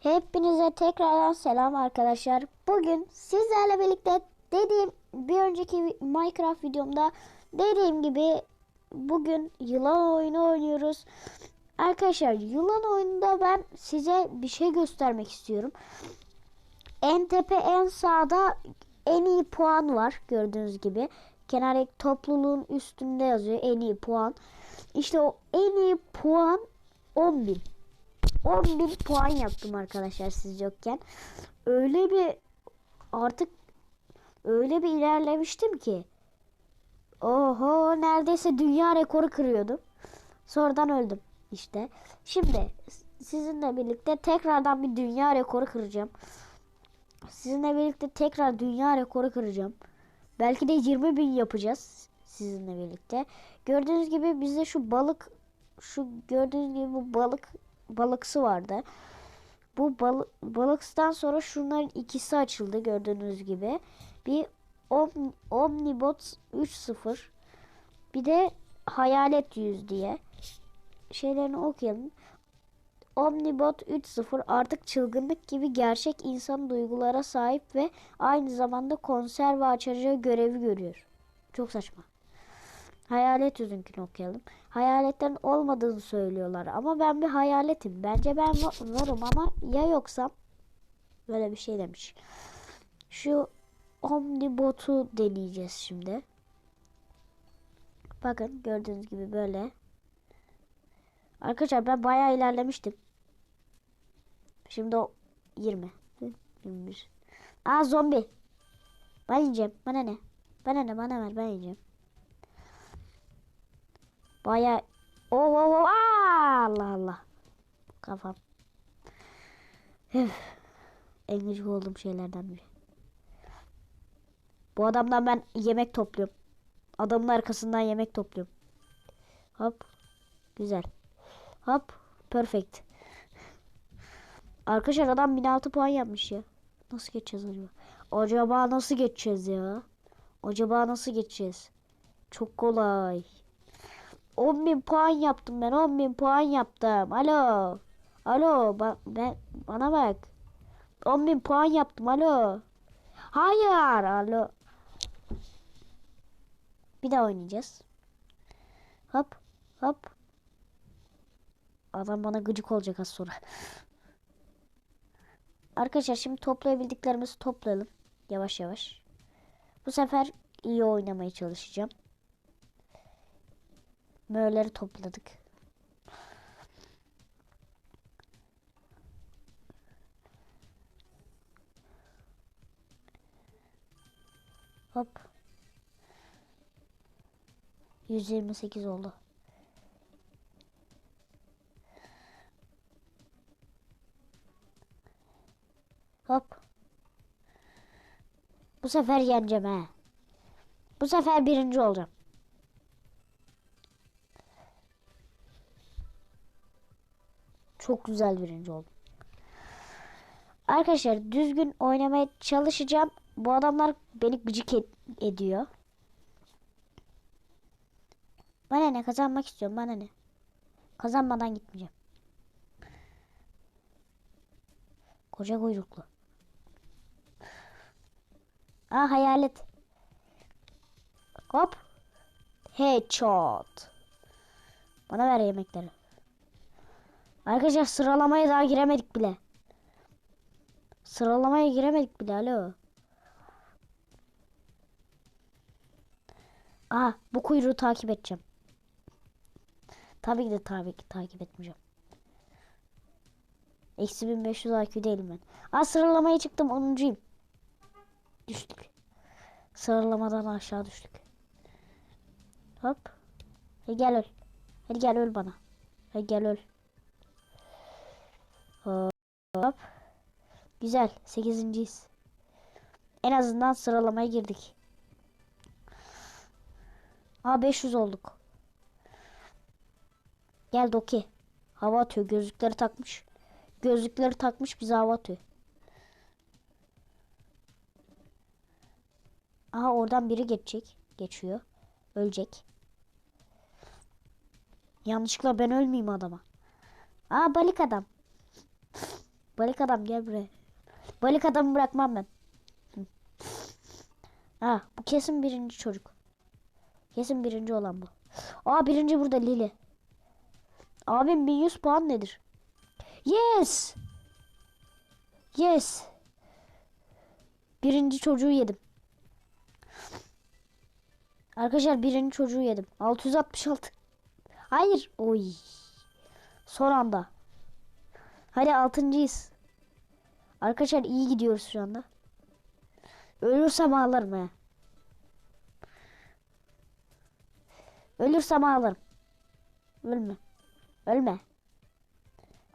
Hepinize tekrardan selam arkadaşlar. Bugün sizlerle birlikte dediğim bir önceki Minecraft videomda dediğim gibi bugün yılan oyunu oynuyoruz. Arkadaşlar yılan oyununda ben size bir şey göstermek istiyorum. En tepe en sağda en iyi puan var gördüğünüz gibi. Kenardaki topluluğun üstünde yazıyor en iyi puan. İşte o en iyi puan 10.000. 10.000 puan yaptım arkadaşlar siz yokken. Öyle bir artık öyle bir ilerlemiştim ki. Oho neredeyse dünya rekoru kırıyordum. Sonradan öldüm işte. Şimdi sizinle birlikte tekrardan bir dünya rekoru kıracağım. Sizinle birlikte tekrar dünya rekoru kıracağım. Belki de 20 bin yapacağız sizinle birlikte. Gördüğünüz gibi bizde şu balık şu gördüğünüz gibi bu balık balıksı vardı. Bu bal balıkstan sonra şunların ikisi açıldı gördüğünüz gibi. Bir Om- Omnibot 3.0 bir de Hayalet 100 diye şeylerini okuyalım. Omnibot 3.0 artık çılgınlık gibi gerçek insan duygulara sahip ve aynı zamanda konserve açacağı görevi görüyor. Çok saçma. Hayalet yüzünkini okuyalım. Hayaletlerin olmadığını söylüyorlar ama ben bir hayaletim. Bence ben va- varım ama ya yoksam böyle bir şey demiş. Şu Omnibot'u deneyeceğiz şimdi. Bakın gördüğünüz gibi böyle. Arkadaşlar ben bayağı ilerlemiştim. Şimdi o 20. 21. Aa zombi. Ben yiyeceğim. Bana ne? Bana ne? Bana ver. Ben yiyeceğim. Baya oh, oh, oh. Allah Allah. Kafam. Üf. En gıcık olduğum şeylerden biri. Bu adamdan ben yemek topluyorum. Adamın arkasından yemek topluyorum. Hop. Güzel. Hop. Perfect. Arkadaşlar adam 1006 puan yapmış ya. Nasıl geçeceğiz acaba? Acaba nasıl geçeceğiz ya? Acaba nasıl geçeceğiz? Çok kolay. 10.000 puan yaptım ben. 10.000 puan yaptım. Alo. Alo. Ba ben bana bak. 10.000 puan yaptım. Alo. Hayır. Alo. Bir daha oynayacağız. Hop. Hop. Adam bana gıcık olacak az sonra. Arkadaşlar şimdi toplayabildiklerimizi toplayalım. Yavaş yavaş. Bu sefer iyi oynamaya çalışacağım. Möğleri topladık. Hop. 128 oldu. Hop. Bu sefer yeneceğim he. Bu sefer birinci olacağım. Çok güzel birinci oldum. Arkadaşlar düzgün oynamaya çalışacağım. Bu adamlar beni gıcık ed- ediyor. Bana ne kazanmak istiyorum bana ne. Kazanmadan gitmeyeceğim. Koca kuyruklu. Aa hayalet. Hop. Headshot. Bana ver yemekleri. Arkadaşlar sıralamaya daha giremedik bile. Sıralamaya giremedik bile alo. Aa bu kuyruğu takip edeceğim. Tabii ki de tabii ki takip etmeyeceğim. Eksi 1500 IQ değilim ben. Aa sıralamaya çıktım 10'uncuyum. Düştük. Sıralamadan aşağı düştük. Hop. Hadi gel öl. Hadi gel öl bana. Hadi gel öl. Hop. Güzel. Sekizinciyiz. En azından sıralamaya girdik. Aa 500 olduk. Gel Doki. Hava atıyor. Gözlükleri takmış. Gözlükleri takmış bize hava atıyor. Aha oradan biri geçecek. Geçiyor. Ölecek. Yanlışlıkla ben ölmeyeyim adama. Aa balık adam. Balık adam gel buraya. Balık adamı bırakmam ben. Ha bu kesin birinci çocuk. Kesin birinci olan bu. Aa birinci burada Lili. Abim 1100 puan nedir? Yes. Yes. Birinci çocuğu yedim. Arkadaşlar birinci çocuğu yedim. 666. Hayır. Oy. Son anda. Hadi altıncıyız. Arkadaşlar iyi gidiyoruz şu anda. Ölürsem ağlarım he. Ölürsem ağlarım. Ölme. Ölme.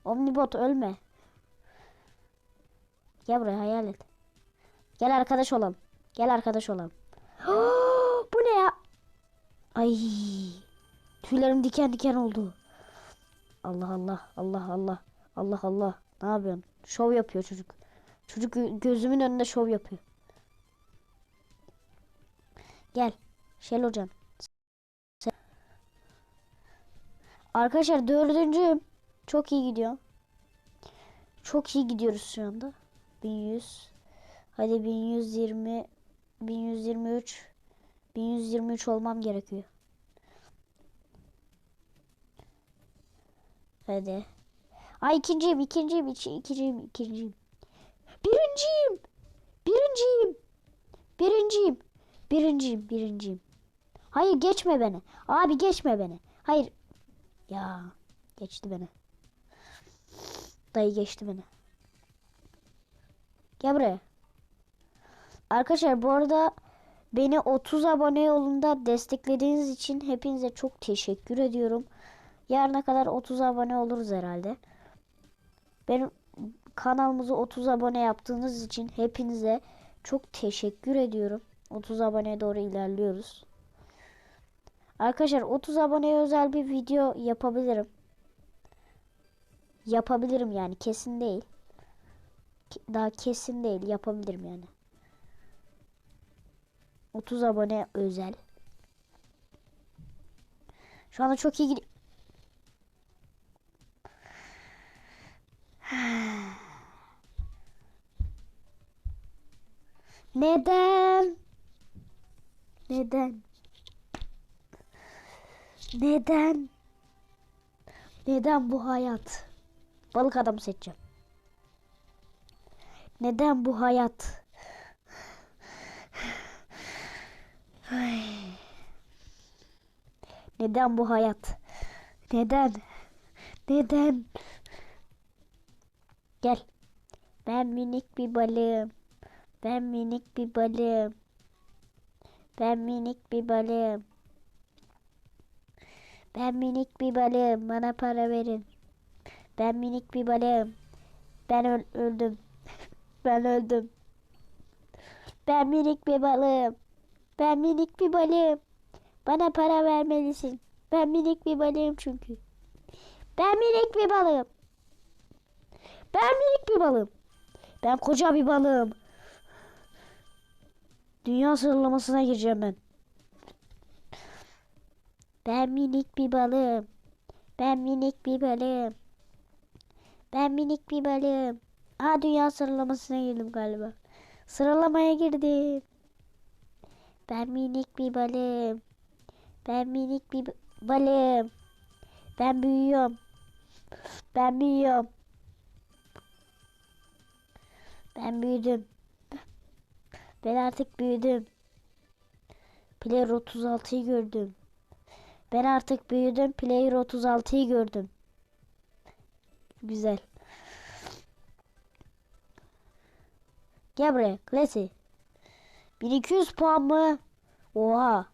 Omnibot ölme. Gel buraya hayal et. Gel arkadaş olalım. Gel arkadaş olalım. Bu ne ya? Ay. Tüylerim diken diken oldu. Allah Allah Allah Allah Allah Allah. Ne yapıyorsun? Şov yapıyor çocuk. Çocuk gö- gözümün önünde şov yapıyor. Gel. Şel hocam. Arkadaşlar dördüncüyüm. Çok iyi gidiyor. Çok iyi gidiyoruz şu anda. 1100. Hadi 1120. 1123. 1123 olmam gerekiyor. Hadi. Ay ikinciyim, ikinciyim, iki, ikinciyim, ikinciyim. Birinciyim. Birinciyim. Birinciyim. Birinciyim, birinciyim. Hayır geçme beni. Abi geçme beni. Hayır. Ya geçti beni. Dayı geçti beni. Gel buraya. Arkadaşlar bu arada beni 30 abone yolunda desteklediğiniz için hepinize çok teşekkür ediyorum. Yarına kadar 30 abone oluruz herhalde. Benim kanalımızı 30 abone yaptığınız için hepinize çok teşekkür ediyorum. 30 aboneye doğru ilerliyoruz. Arkadaşlar 30 aboneye özel bir video yapabilirim. Yapabilirim yani kesin değil. Daha kesin değil yapabilirim yani. 30 abone özel. Şu anda çok iyi gidiyor. Neden? Neden? Neden? Neden bu hayat? Balık adam seçeceğim. Neden bu hayat? Ay. Neden bu hayat? Neden? Neden? Gel. Ben minik bir balığım. Ben minik bir balığım. Ben minik bir balığım. Ben minik bir balığım. Bana para verin. Ben minik bir balığım. Ben öl- öldüm. ben öldüm. Ben minik bir balığım. Ben minik bir balığım. Bana para vermelisin. Ben minik bir balığım çünkü. Ben minik bir balığım. Ben minik bir balığım. Ben koca bir balığım. Dünya sıralamasına gireceğim ben. Ben minik bir balığım. Ben minik bir balığım. Ben minik bir balığım. Aa dünya sıralamasına girdim galiba. Sıralamaya girdim. Ben minik bir balığım. Ben minik bir ba- balığım. Ben büyüyorum. Ben büyüyorum. Ben büyüdüm. Ben artık büyüdüm. Player 36'yı gördüm. Ben artık büyüdüm. Player 36'yı gördüm. Güzel. Gel buraya. Klasi. 1200 puan mı? Oha.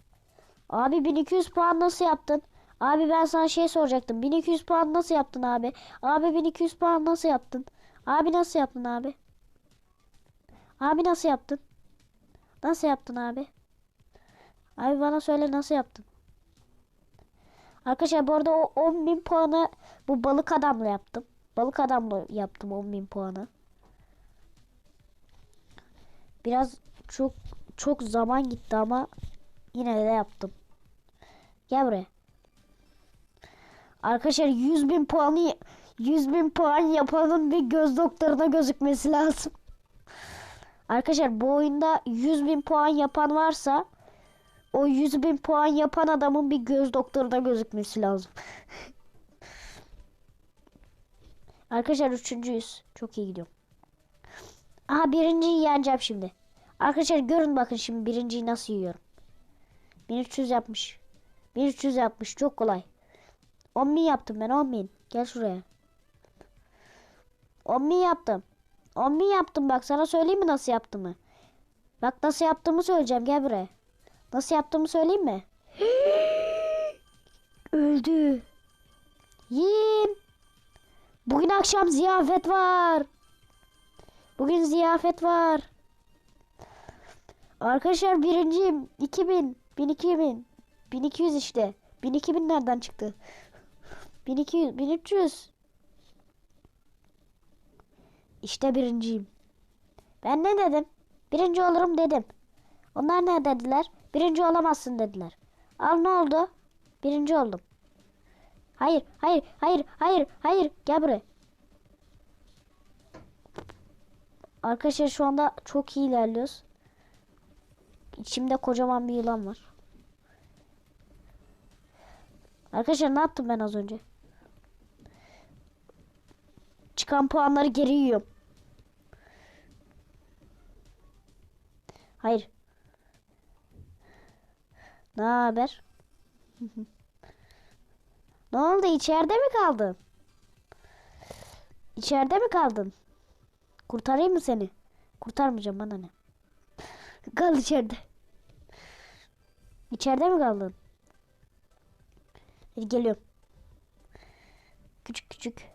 Abi 1200 puan nasıl yaptın? Abi ben sana şey soracaktım. 1200 puan nasıl yaptın abi? Abi 1200 puan nasıl yaptın? Abi nasıl yaptın abi? Abi nasıl yaptın? Nasıl yaptın abi? Abi bana söyle nasıl yaptın? Arkadaşlar bu arada o 10.000 puanı bu balık adamla yaptım. Balık adamla yaptım 10.000 puanı. Biraz çok çok zaman gitti ama yine de yaptım. Gel buraya. Arkadaşlar 100.000 puanı 100 bin puan yapanın bir göz doktoruna gözükmesi lazım. Arkadaşlar bu oyunda 100 bin puan yapan varsa o 100 bin puan yapan adamın bir göz doktoruna gözükmesi lazım. Arkadaşlar üçüncüyüz. Çok iyi gidiyorum. Aha birinciyi yeneceğim şimdi. Arkadaşlar görün bakın şimdi birinciyi nasıl yiyorum. 1300 yapmış. 1300 yapmış. Çok kolay. 10 bin yaptım ben 10 bin. Gel şuraya. 10 bin yaptım. 10 bin yaptım bak sana söyleyeyim mi nasıl yaptığımı. Bak nasıl yaptığımı söyleyeceğim gel buraya. Nasıl yaptığımı söyleyeyim mi? Öldü. Yiyin. Bugün akşam ziyafet var. Bugün ziyafet var. Arkadaşlar birinciyim. 2000, 1200, 1200 işte. 1200 nereden çıktı? 1200, 1300. İşte birinciyim. Ben ne dedim? Birinci olurum dedim. Onlar ne dediler? Birinci olamazsın dediler. Al ne oldu? Birinci oldum. Hayır, hayır, hayır, hayır, hayır. Gel buraya. Arkadaşlar şu anda çok iyi ilerliyoruz. İçimde kocaman bir yılan var. Arkadaşlar ne yaptım ben az önce? Çıkan puanları geri yiyorum. Hayır. Ne haber? ne oldu? İçeride mi kaldın? İçeride mi kaldın? Kurtarayım mı seni? Kurtarmayacağım bana ne? Kal içeride. İçeride mi kaldın? Hadi geliyorum. Küçük küçük.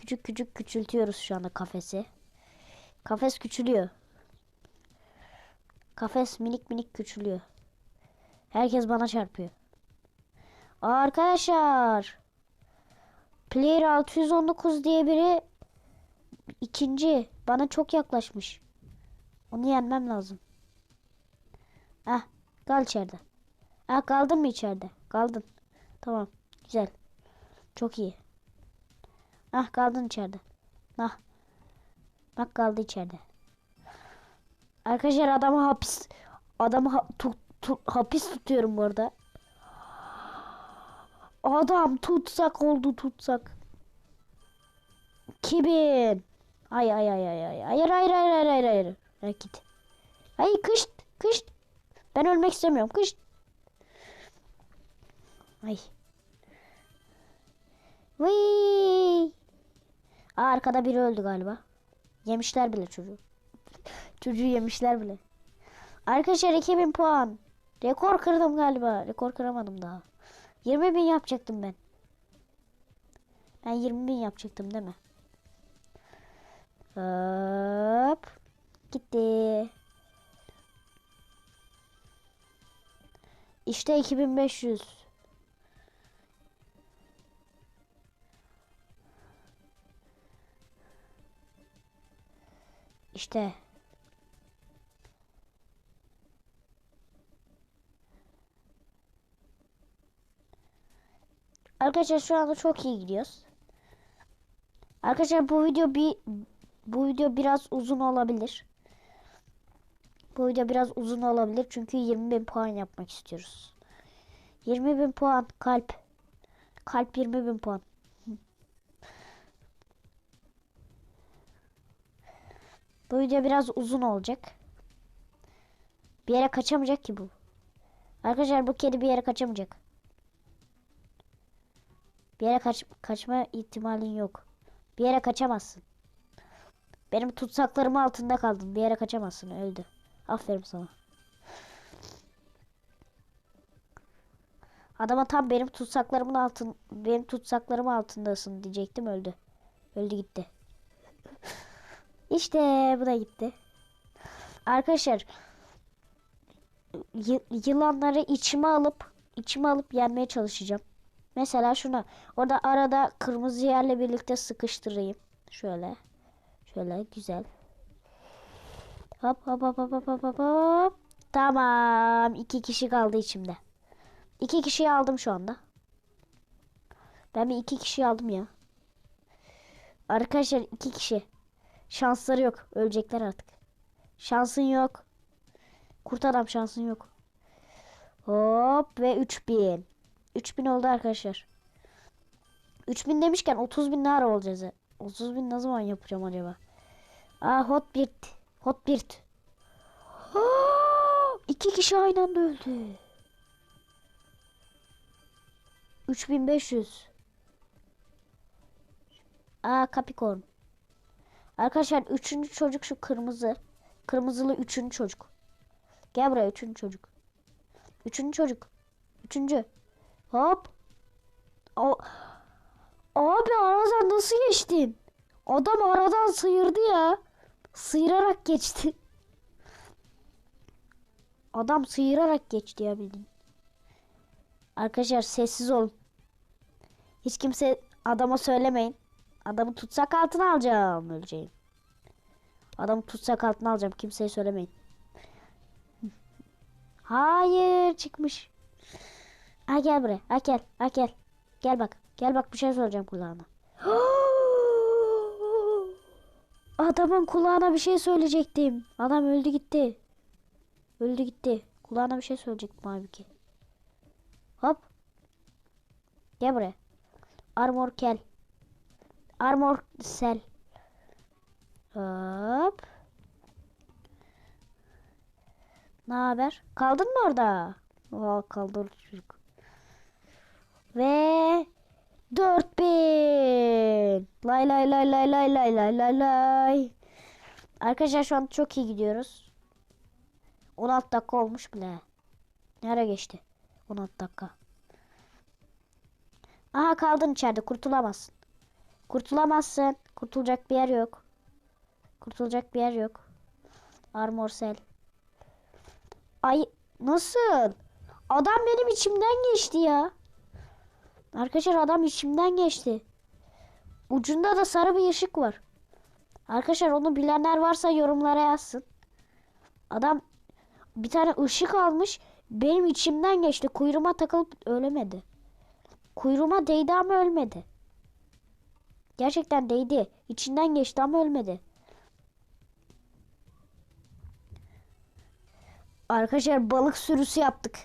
Küçük küçük küçültüyoruz şu anda kafesi. Kafes küçülüyor. Kafes minik minik küçülüyor. Herkes bana çarpıyor. Arkadaşlar. Player 619 diye biri ikinci. Bana çok yaklaşmış. Onu yenmem lazım. Ah, kal içeride. Ah, kaldın mı içeride? Kaldın. Tamam, güzel. Çok iyi. Ah, kaldın içeride. Ah. Bak kaldı içeride. Arkadaşlar adamı hapis adamı ha- tut, tut- hapis tutuyorum bu. Adam tutsak oldu tutsak. Kimin? Ay ay ay ay ay. Hayır hayır hayır hayır hayır hayır. Hayır git. Hayır kışt kışt. Ben ölmek istemiyorum kışt. Ay. Vıy. Aa, arkada biri öldü galiba. Yemişler bile çocuğu. Çocuğu yemişler bile. Arkadaşlar 2000 puan. Rekor kırdım galiba. Rekor kıramadım daha. 20 bin yapacaktım ben. Ben 20 bin yapacaktım değil mi? Hop. Gitti. İşte 2500. İşte. Arkadaşlar şu anda çok iyi gidiyoruz. Arkadaşlar bu video bir bu video biraz uzun olabilir. Bu video biraz uzun olabilir çünkü 20 bin puan yapmak istiyoruz. 20 bin puan kalp. Kalp 20 bin puan. Bu video biraz uzun olacak. Bir yere kaçamayacak ki bu. Arkadaşlar bu kedi bir yere kaçamayacak. Bir yere kaç kaçma ihtimalin yok. Bir yere kaçamazsın. Benim tutsaklarım altında kaldın. Bir yere kaçamazsın. Öldü. Aferin sana. Adama tam benim tutsaklarımın altın benim tutsaklarım altındasın diyecektim öldü. Öldü gitti. İşte bu da gitti. Arkadaşlar yılanları içime alıp içime alıp yenmeye çalışacağım. Mesela şuna orada arada kırmızı yerle birlikte sıkıştırayım. Şöyle. Şöyle güzel. Hop hop hop hop hop hop hop. Tamam. iki kişi kaldı içimde. İki kişiyi aldım şu anda. Ben bir iki kişiyi aldım ya. Arkadaşlar iki kişi. Şansları yok. Ölecekler artık. Şansın yok. Kurt adam şansın yok. Hop ve 3000. 3000 oldu arkadaşlar. 3000 demişken 30 bin ara olacağız? ya? 30 bin ne zaman yapacağım acaba? Aa hot birt. Hot birt. İki kişi aynı anda öldü. 3500. Aa Capricorn. Arkadaşlar üçüncü çocuk şu kırmızı. Kırmızılı üçüncü çocuk. Gel buraya üçüncü çocuk. Üçüncü çocuk. Üçüncü. Hop. O Abi aradan nasıl geçtin? Adam aradan sıyırdı ya. Sıyırarak geçti. Adam sıyırarak geçti ya bildiğin. Arkadaşlar sessiz olun. Hiç kimse adama söylemeyin. Adamı tutsak altına alacağım öleceğim. Adamı tutsak altına alacağım. Kimseye söylemeyin. Hayır çıkmış. Ha gel buraya. Ha gel. Ha gel. Gel bak. Gel bak bir şey söyleyeceğim kulağına. Adamın kulağına bir şey söyleyecektim. Adam öldü gitti. Öldü gitti. Kulağına bir şey söyleyecektim abi ki. Hop. Gel buraya. Armor kel. Armor sel. Hop. Ne haber? Kaldın mı orada? Aa, kaldı çocuk. Ve 4000. Lay lay lay lay lay lay lay lay lay. Arkadaşlar şu an çok iyi gidiyoruz. 16 dakika olmuş bile. Nereye geçti? 16 dakika. Aha kaldın içeride kurtulamazsın. Kurtulamazsın. Kurtulacak bir yer yok. Kurtulacak bir yer yok. Armor cell. Ay nasıl? Adam benim içimden geçti ya. Arkadaşlar adam içimden geçti. Ucunda da sarı bir ışık var. Arkadaşlar onu bilenler varsa yorumlara yazsın. Adam bir tane ışık almış. Benim içimden geçti. Kuyruğuma takılıp ölemedi. Kuyruğuma değdi ama ölmedi. Gerçekten değdi. İçinden geçti ama ölmedi. Arkadaşlar balık sürüsü yaptık.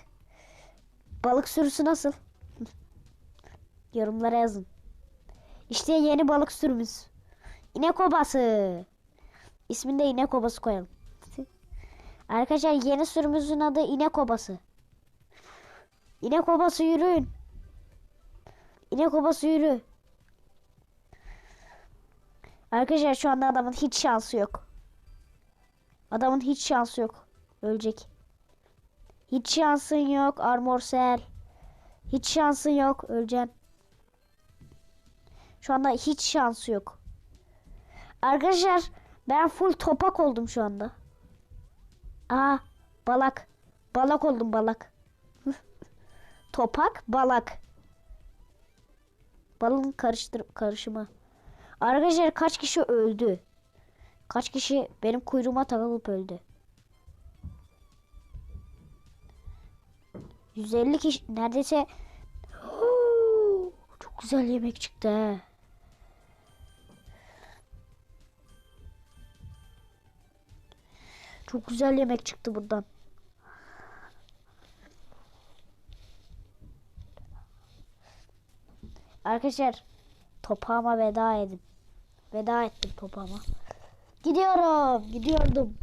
Balık sürüsü nasıl? Yorumlara yazın. İşte yeni balık sürümüz. İnek obası. İsmini de inek obası koyalım. Arkadaşlar yeni sürümümüzün adı inek obası. İnek obası yürüyün. İnek obası yürü. Arkadaşlar şu anda adamın hiç şansı yok. Adamın hiç şansı yok. Ölecek. Hiç şansın yok Armor Cell. Hiç şansın yok. Öleceksin. Şu anda hiç şansı yok. Arkadaşlar ben full topak oldum şu anda. Aa balak. Balak oldum balak. topak balak. Balın karıştır karışımı. Arkadaşlar kaç kişi öldü? Kaç kişi benim kuyruğuma takılıp öldü? 150 kişi neredeyse çok güzel yemek çıktı. Çok güzel yemek çıktı buradan. Arkadaşlar topağıma veda edin. Veda ettim topağıma. Gidiyorum. Gidiyordum.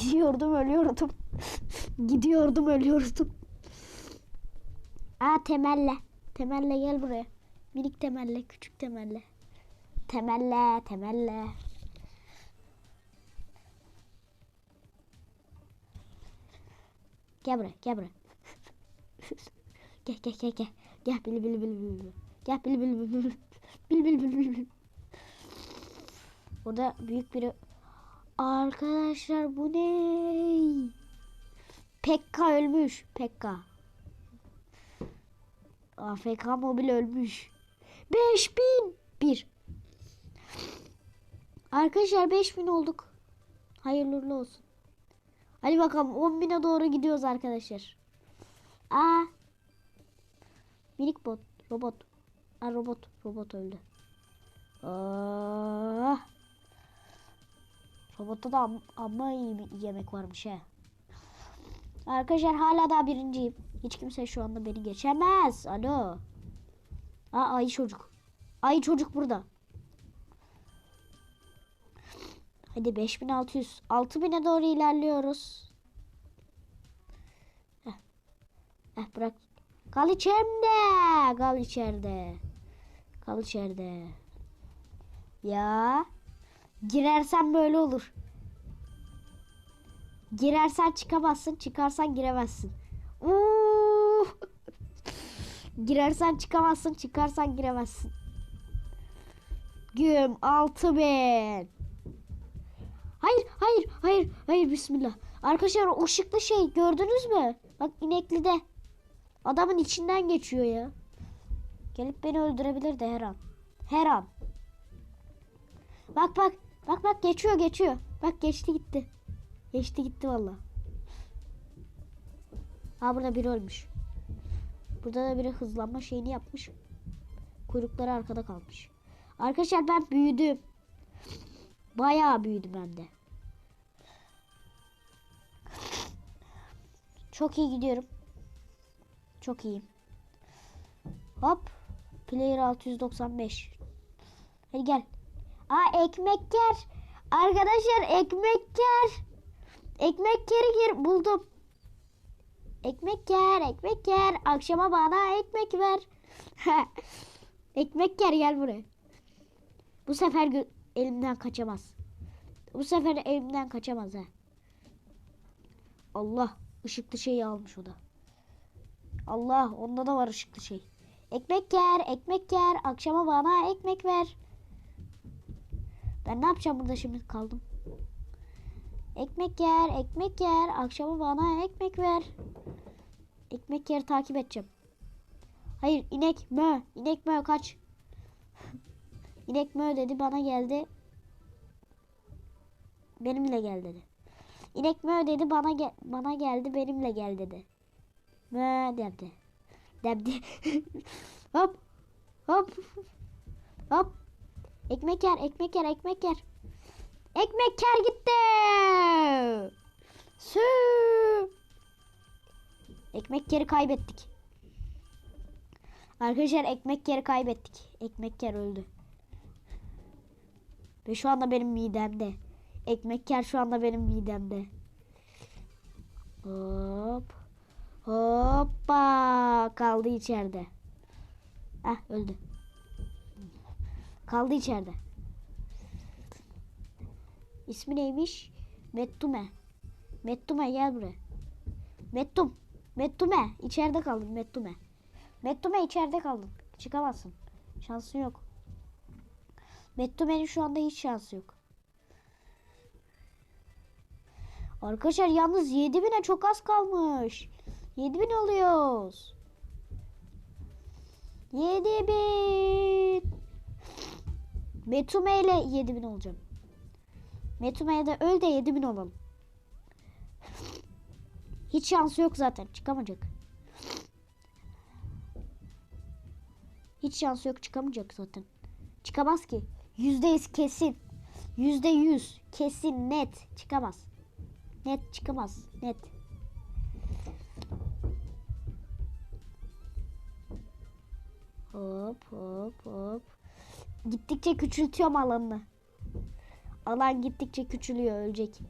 Gidiyordum ölüyordum. Gidiyordum ölüyordum. Aa temelle. Temelle gel buraya. Minik temelle, küçük temelle. Temelle, temelle. Gel buraya, gel buraya. gel gel gel gel. Gel bili bili bili bili. Gel bili bili bili bili. Bili bili bili bili. Orada büyük biri. Arkadaşlar bu ne? Pekka ölmüş. Pekka. AFK mobil ölmüş. 5001. Arkadaşlar 5000 olduk. Hayırlı uğurlu olsun. Hadi bakalım 10.000'e doğru gidiyoruz arkadaşlar. Aa. Minik bot. Robot. Aa, robot robot öldü. Aa, robotta da am amma iyi bir yemek varmış he. Arkadaşlar hala daha birinciyim. Hiç kimse şu anda beni geçemez. Alo. Aa ayı çocuk. Ayı çocuk burada. Hadi 5600. 6000'e doğru ilerliyoruz. Heh. Heh bırak. Kal içeride. Kal içeride. Kal içeride. Ya. Girersen böyle olur. Girersen çıkamazsın, çıkarsan giremezsin. Uuu. Girersen çıkamazsın, çıkarsan giremezsin. Güm 6000. Hayır, hayır, hayır, hayır bismillah. Arkadaşlar o ışıklı şey gördünüz mü? Bak ineklide. Adamın içinden geçiyor ya. Gelip beni öldürebilir de her an. Her an. Bak bak. Bak bak geçiyor geçiyor. Bak geçti gitti. Geçti gitti valla. Ha burada biri ölmüş. Burada da biri hızlanma şeyini yapmış. Kuyrukları arkada kalmış. Arkadaşlar ben büyüdüm. Bayağı büyüdüm hem de. Çok iyi gidiyorum. Çok iyiyim. Hop. Player 695. Hadi gel. Aa ekmek yer. Arkadaşlar ekmek yer. Ekmek yeri gir buldum. Ekmek yer, ekmek yer. Akşama bana ekmek ver. ekmek yer gel buraya. Bu sefer elimden kaçamaz. Bu sefer elimden kaçamaz ha. Allah ışıklı şeyi almış o da. Allah onda da var ışıklı şey. Ekmek yer, ekmek yer. Akşama bana ekmek ver. Ben ne yapacağım burada şimdi kaldım. Ekmek yer, ekmek yer. Akşama bana ekmek ver. Ekmek yer takip edeceğim. Hayır inek mö. inek mö kaç. inek mö dedi bana geldi. Benimle gel dedi. İnek mö dedi bana gel bana geldi benimle gel dedi. Mö dedi. Dedi. hop. Hop. Hop. Ekmek yer, ekmek yer, ekmek yer. Ekmek yer gitti. Sü. Ekmek yeri kaybettik. Arkadaşlar ekmek yeri kaybettik. Ekmek yer öldü. Ve şu anda benim midemde. Ekmek yer şu anda benim midemde. Hop. Hoppa. Kaldı içeride. Ah öldü. Kaldı içeride. İsmi neymiş? Mettume. Mettume gel buraya. Mettum. Mettume. İçeride kaldın Mettume. Mettume içeride kaldın. Çıkamazsın. Şansın yok. Mettume'nin şu anda hiç şansı yok. Arkadaşlar yalnız 7000'e çok az kalmış. 7000 oluyoruz. 7000. Metume ile 7000 olacağım. Metume'ye de öl de 7000 olalım. Hiç şansı yok zaten. Çıkamayacak. Hiç şansı yok. Çıkamayacak zaten. Çıkamaz ki. Yüzde yüz kesin. Yüzde yüz kesin net. Çıkamaz. Net çıkamaz. Net. Hop hop hop. Gittikçe küçültüyorum alanını. Alan gittikçe küçülüyor ölecek.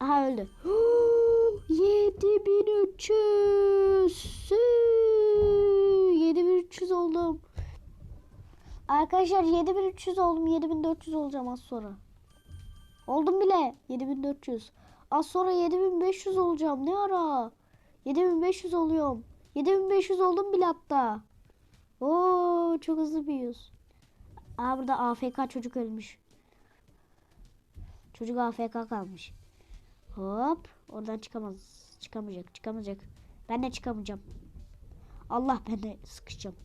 Aha öldü. 7300. Sü, 7300 oldum. Arkadaşlar 7300 oldum. 7400 olacağım az sonra. Oldum bile. 7400. Az sonra 7500 olacağım. Ne ara? 7500 oluyorum. 7500 oldum bile hatta. Oo çok hızlı büyüyoruz. Aa burada AFK çocuk ölmüş. Çocuk AFK kalmış. Hop. Oradan çıkamaz. Çıkamayacak. Çıkamayacak. Ben de çıkamayacağım. Allah ben de sıkışacağım.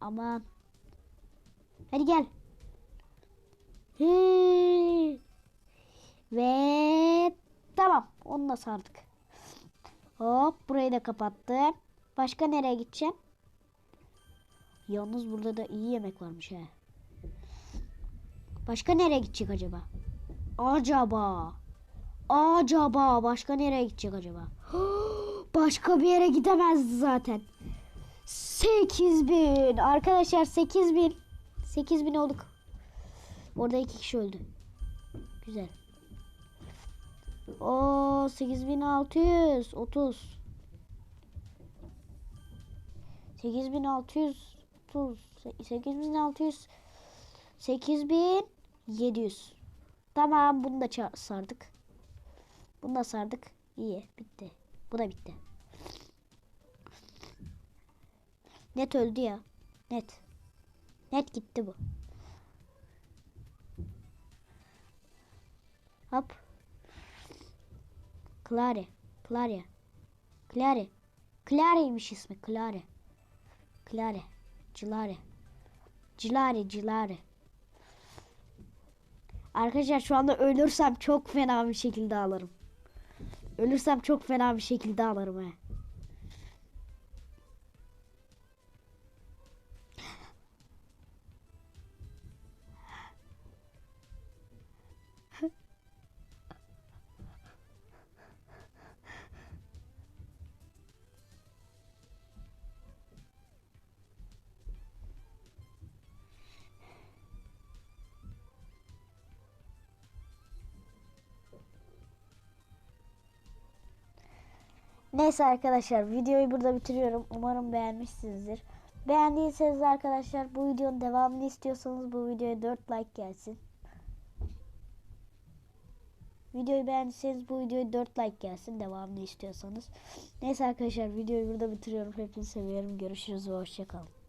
Aman. Hadi gel. Hii. Ve tamam. Onu da sardık. Hop. Burayı da kapattım. Başka nereye gideceğim? Yalnız burada da iyi yemek varmış he. Başka nereye gidecek acaba? Acaba. Acaba başka nereye gidecek acaba? Başka bir yere gidemezdi zaten. 8000 arkadaşlar 8000 8000 olduk. Orada iki kişi öldü. Güzel. O 8630 8630 8600 8700 Tamam bunu da sardık. Bunu da sardık. İyi bitti. Bu da bitti. Net öldü ya. Net. Net gitti bu. Hop. Clare. Clare. Clare. Clare'ymiş ismi. Clare. Clare. Cilare. Cilare. Cilare. Arkadaşlar şu anda ölürsem çok fena bir şekilde alırım. Ölürsem çok fena bir şekilde alırım he. Neyse arkadaşlar videoyu burada bitiriyorum. Umarım beğenmişsinizdir. Beğendiyseniz arkadaşlar bu videonun devamını istiyorsanız bu videoya 4 like gelsin. Videoyu beğendiyseniz bu videoya 4 like gelsin devamını istiyorsanız. Neyse arkadaşlar videoyu burada bitiriyorum. Hepinizi seviyorum. Görüşürüz ve hoşçakalın.